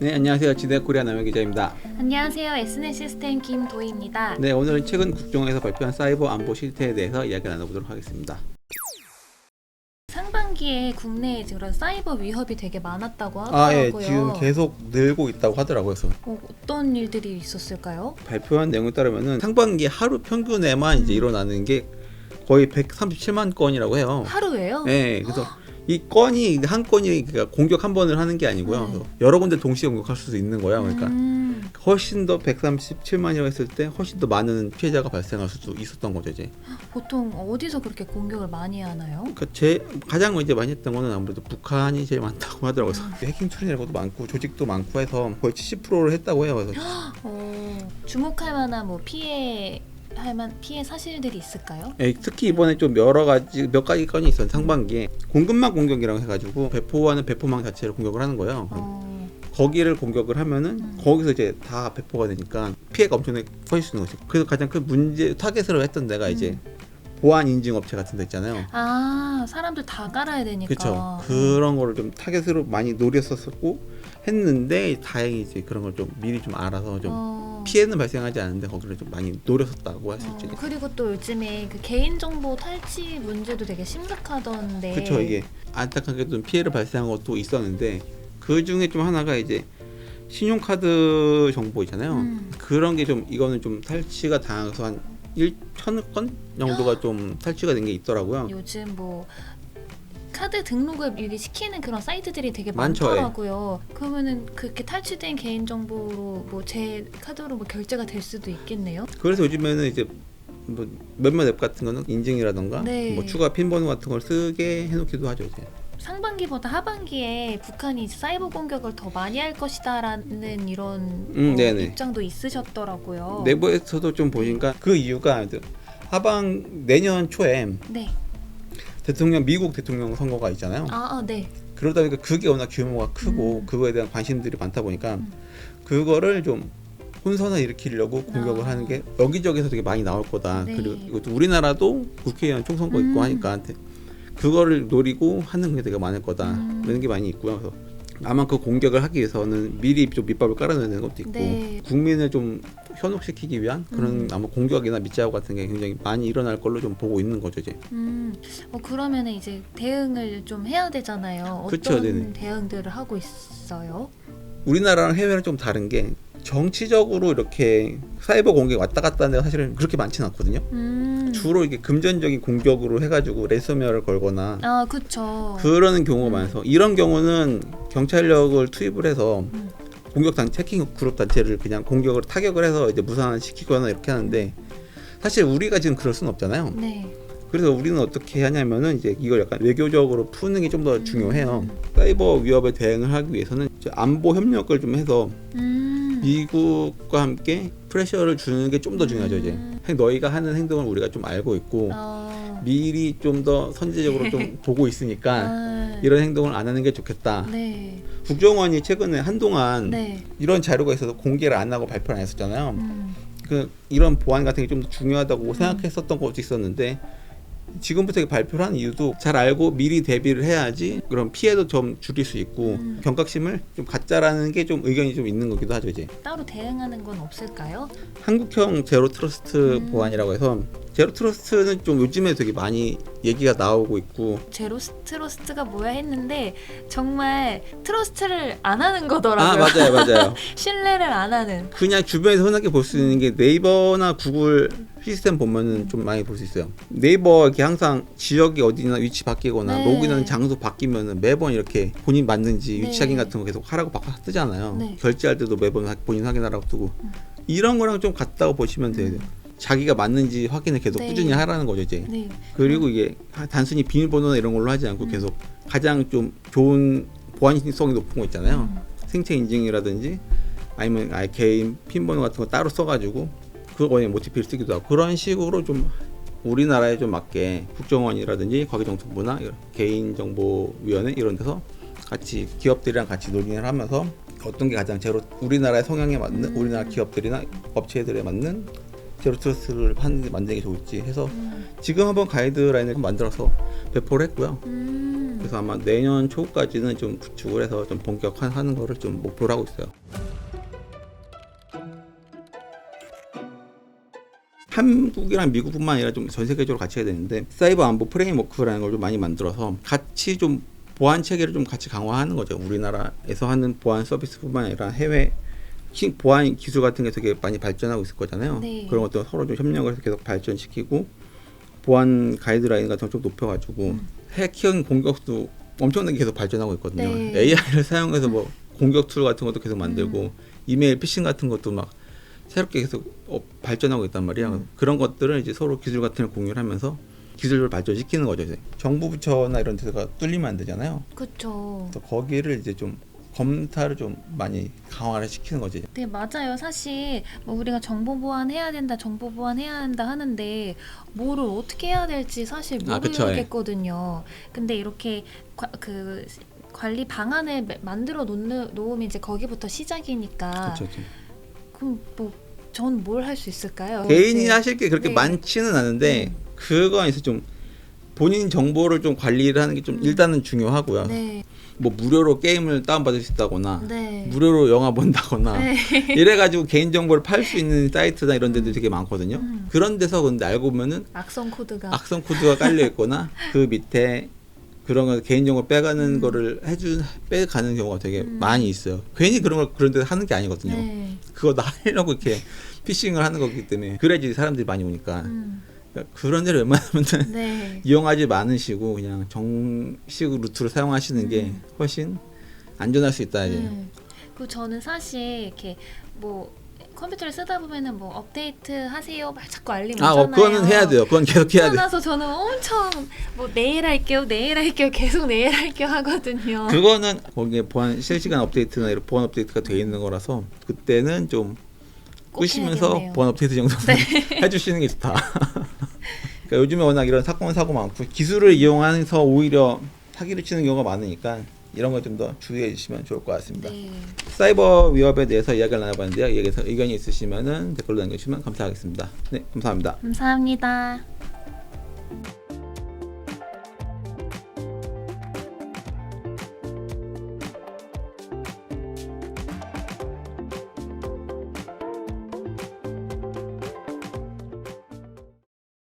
네, 안녕하세요. 지대 코리아 남현 기자입니다. 안녕하세요. SN 시스템 김도희입니다. 네, 오늘은 최근 국정에서 발표한 사이버 안보 실태에 대해서 이야기 나눠보도록 하겠습니다. 상반기에 국내에 그런 사이버 위협이 되게 많았다고 아, 예, 하더라고요. 지금 계속 늘고 있다고 하더라고요. 그래서 어, 어떤 일들이 있었을까요? 발표한 내용에 따르면은 상반기 하루 평균에만 이제 일어나는 게 거의 137만 건이라고 해요. 하루에요? 네, 그래서 이 건이 한 건이 그러니까 공격 한 번을 하는 게 아니고요. 네. 여러 군데 동시에 공격할 수도 있는 거예요. 그러니까 음, 훨씬 더 137만이라고 했을 때 훨씬 더 많은 피해자가 발생할 수도 있었던 거죠, 이제. 보통 어디서 그렇게 공격을 많이 하나요? 그러니까 제 가장 이제 많이 했던 거는 아무래도 북한이 제일 많다고 하더라고요. 그래서 해킹 것도 많고 조직도 많고 해서 거의 70%를 했다고 해요. 그래서 어, 주목할 만한 뭐 피해 할만 피해 사실들이 있을까요? 예, 특히 이번에 좀 여러 가지 몇 가지 건이 있어요. 상반기에 공급망 공격이라고 해가지고 배포하는 배포망 자체를 공격을 하는 거예요. 어, 거기를 공격을 하면은 음. 거기서 이제 다 배포가 되니까 피해가 엄청나게 커질 수 있는 거죠. 그래서 가장 큰 문제 타겟으로 했던 데가 이제 음. 보안 인증 업체 같은 데 있잖아요. 아 사람들 다 깔아야 되니까. 그렇죠. 그런 거를 좀 타겟으로 많이 노렸었고 했는데 다행히 이제 그런 걸 좀 미리 좀 알아서 좀 어, 피해는 발생하지 않는데 거기를 좀 많이 노렸었다고 할수 어, 있죠. 그리고 또 요즘에 그 개인정보 탈취 문제도 되게 심각하던데. 그렇죠. 이게 안타깝게 좀 피해를 발생한 것도 있었는데 그 중에 좀 하나가 이제 신용카드 정보 있잖아요. 음. 그런 게 좀 이거는 좀 탈취가 당해서 한 1천 건 정도가 좀 탈취가 된 게 있더라고요. 요즘 뭐 카드 등록을 미리 시키는 그런 사이트들이 되게 많죠, 예. 많더라고요. 그러면은 그렇게 탈취된 개인 정보로 뭐 제 카드로 뭐 결제가 될 수도 있겠네요. 그래서 요즘에는 이제 뭐 몇몇 앱 같은 거는 인증이라던가 네. 뭐 추가 핀번호 같은 걸 쓰게 해놓기도 하죠. 이제. 상반기보다 하반기에 북한이 사이버 공격을 더 많이 할 것이다라는 이런 음, 어, 네네. 입장도 있으셨더라고요. 내부에서도 좀 보니까 그 이유가 하반 내년 초에 네. 대통령 미국 대통령 선거가 있잖아요. 아, 아, 네. 그러다 보니까 그게 워낙 규모가 크고 음. 그거에 대한 관심들이 많다 보니까 음. 그거를 좀 혼선을 일으키려고 공격을 아. 하는 게 여기저기서 되게 많이 나올 거다. 네. 그리고 이것도 우리나라도 국회의원 총선거 있고 음. 하니까 그거를 노리고 하는 게 되게 많을 거다. 음. 이런 게 많이 있고요. 그래서 아마 그 공격을 하기 위해서는 미리 좀 밑밥을 깔아내는 것도 있고 네. 국민을 좀 현혹시키기 위한 그런 음. 아마 공격이나 밑작업 같은 게 굉장히 많이 일어날 걸로 좀 보고 있는 거죠 이제. 음, 어, 그러면은 이제 대응을 좀 해야 되잖아요. 어떤 그쵸, 네네. 대응들을 하고 있어요? 우리나라랑 해외랑 좀 다른 게 정치적으로 이렇게 사이버 공격이 왔다 갔다 하는 데가 사실은 그렇게 많지는 않거든요. 음. 주로 이게 금전적인 공격으로 해가지고 랜섬웨어를 걸거나 아, 그쵸. 그러는 경우가 음. 많아서 이런 경우는 경찰력을 투입을 해서 음. 공격 단 해킹 그룹 단체를 그냥 공격을 타격을 해서 이제 무산시키거나 이렇게 하는데 사실 우리가 지금 그럴 수는 없잖아요. 네. 그래서 우리는 어떻게 하냐면은 이제 이걸 약간 외교적으로 푸는 게 좀 더 중요해요. 음. 사이버 위협에 대응을 하기 위해서는 안보 협력을 좀 해서 음. 미국과 함께 프레셔를 주는 게 좀 더 중요하죠 이제 음. 너희가 하는 행동을 우리가 좀 알고 있고 어. 미리 좀 더 선제적으로 좀 보고 있으니까 아. 이런 행동을 안 하는 게 좋겠다 네. 국정원이 최근에 한동안 네. 이런 자료가 있어서 공개를 안 하고 발표를 안 했었잖아요 음. 그 이런 보안 같은 게좀더 중요하다고 생각했었던 것도 있었는데 지금부터 발표를 한 이유도 잘 알고 미리 대비를 해야지 그런 피해도 좀 줄일 수 있고 음. 경각심을 좀 갖자라는 게 좀 의견이 좀 있는 거기도 하죠 이제 따로 대응하는 건 없을까요? 한국형 제로 트러스트 음. 보안이라고 해서 제로 트러스트는 좀 요즘에 되게 많이 얘기가 나오고 있고 제로 트러스트가 뭐야 했는데 정말 트러스트를 안 하는 거더라고요. 아 맞아요 맞아요 신뢰를 안 하는. 그냥 주변에서 흔하게 볼 수 있는 게 네이버나 구글 시스템 보면은 좀 많이 볼 수 있어요 네이버 이렇게 항상 지역이 어디나 위치 바뀌거나 네. 로그인하는 장소 바뀌면은 매번 이렇게 본인 맞는지 네. 위치 확인 같은 거 계속 하라고 바꿔 뜨잖아요 네. 결제할 때도 매번 하- 본인 확인하라고 뜨고 음. 이런 거랑 좀 같다고 보시면 돼요 자기가 맞는지 확인을 계속 네. 꾸준히 하라는 거죠 이제 네. 그리고 이게 하- 단순히 비밀번호나 이런 걸로 하지 않고 음. 계속 가장 좀 좋은 보안성이 높은 거 있잖아요. 음. 생체 인증이라든지 아니면 아예 개인 핀번호 같은 거 따로 써가지고 그거에 모티피를 쓰기도 하고 그런 식으로 좀 우리나라에 좀 맞게 국정원이라든지 과기정통부나 개인정보위원회 이런 데서 같이 기업들이랑 같이 논의를 하면서 어떤 게 가장 제로 우리나라의 성향에 맞는 음. 우리나라 기업들이나 업체들에 맞는 제로 트러스트를 한- 만드는 게 좋을지 해서 음. 지금 한번 가이드라인을 만들어서 배포를 했고요. 음. 그래서 아마 내년 초까지는 좀 구축을 해서 좀 본격화하는 거를 좀 목표로 하고 있어요. 한국이랑 미국뿐만 아니라 좀 전 세계적으로 같이 해야 되는데 사이버 안보 프레임워크라는 걸 좀 많이 만들어서 같이 좀 보안 체계를 좀 같이 강화하는 거죠. 우리나라에서 하는 보안 서비스뿐만 아니라 해외 기- 보안 기술 같은 게 되게 많이 발전하고 있을 거잖아요. 네. 그런 것도 서로 좀 협력을 해서 계속 발전시키고 보안 가이드라인 같은 걸좀 높여가지고 해킹 공격도 엄청나게 계속 발전하고 있거든요. 네. AI를 사용해서 뭐 공격 툴 같은 것도 계속 만들고 이메일 피싱 같은 것도 막 새롭게 계속 어, 발전하고 있단 말이야. 그런 것들을 이제 서로 기술 같은 걸 공유를 하면서 기술을 발전시키는 거죠. 이제. 정부 부처나 이런 데가 뚫리면 안 되잖아요. 그래서 거기를 이제 좀 검사를 좀 많이 강화를 시키는 거지. 네 맞아요. 사실 뭐 우리가 정보 보안 해야 된다, 정보 보안 해야 한다 하는데 뭐를 어떻게 해야 될지 사실 아, 그쵸, 예. 모르겠거든요. 근데 이렇게 과- 그 관리 방안을 매- 만들어 놓는, 놓으면 이제 거기부터 시작이니까. 그럼 뭐 전 뭘 할 수 있을까요? 개인이 이제- 하실 게 그렇게 네. 많지는 않은데 그거 에서 좀 본인 정보를 좀 관리를 하는 게좀 음. 일단은 중요하고요. 네, 뭐 무료로 게임을 다운받을 수 있다거나 네, 무료로 영화 본다거나 네. 이래가지고 개인 정보를 팔 수 있는 사이트나 이런 데도 되게 많거든요. 음. 그런 데서 근데 알고 보면은 악성 코드가 악성 코드가 깔려 있거나 그 밑에 그런 거 개인 정보 빼가는 거를 해준 빼가는 경우가 되게 음. 많이 있어요. 괜히 그런 걸 그런 데 하는 게 아니거든요. 네. 그거 나 하려고 이렇게 피싱을 하는 거기 때문에 그래야지 사람들이 많이 오니까 음, 그러니까 그런 데를 웬만하면 네. 이용하지 않으시고 그냥 정식 루트를 사용하시는 게 음. 훨씬 안전할 수 있다 이제. 음. 그 저는 사실 이렇게 뭐 컴퓨터를 쓰다 보면은 뭐 업데이트 하세요 막 자꾸 알림 아, 오잖아요. 어, 그거는 해야 돼요. 그건 계속 해야 돼. 나서 저는 엄청 뭐 내일 할게요, 내일 할게요, 계속 내일 할게요 하거든요. 그거는 거기에 보안 실시간 업데이트나 이런 보안 업데이트가 돼 있는 거라서 그때는 좀꼭 끄시면서. 보안 업데이트 정도는 해주시는 게 좋다. 그러니까 요즘에 워낙 이런 사건 사고 많고 기술을 이용해서 오히려 사기를 치는 경우가 많으니까 이런 거좀더 주의해 주시면 좋을 것 같습니다. 네. 사이버 위협에 대해서 이야기를 나눠봤는데요. 여기서 의견이 있으시면 댓글로 남겨주시면 감사하겠습니다. 네, 감사합니다. 감사합니다.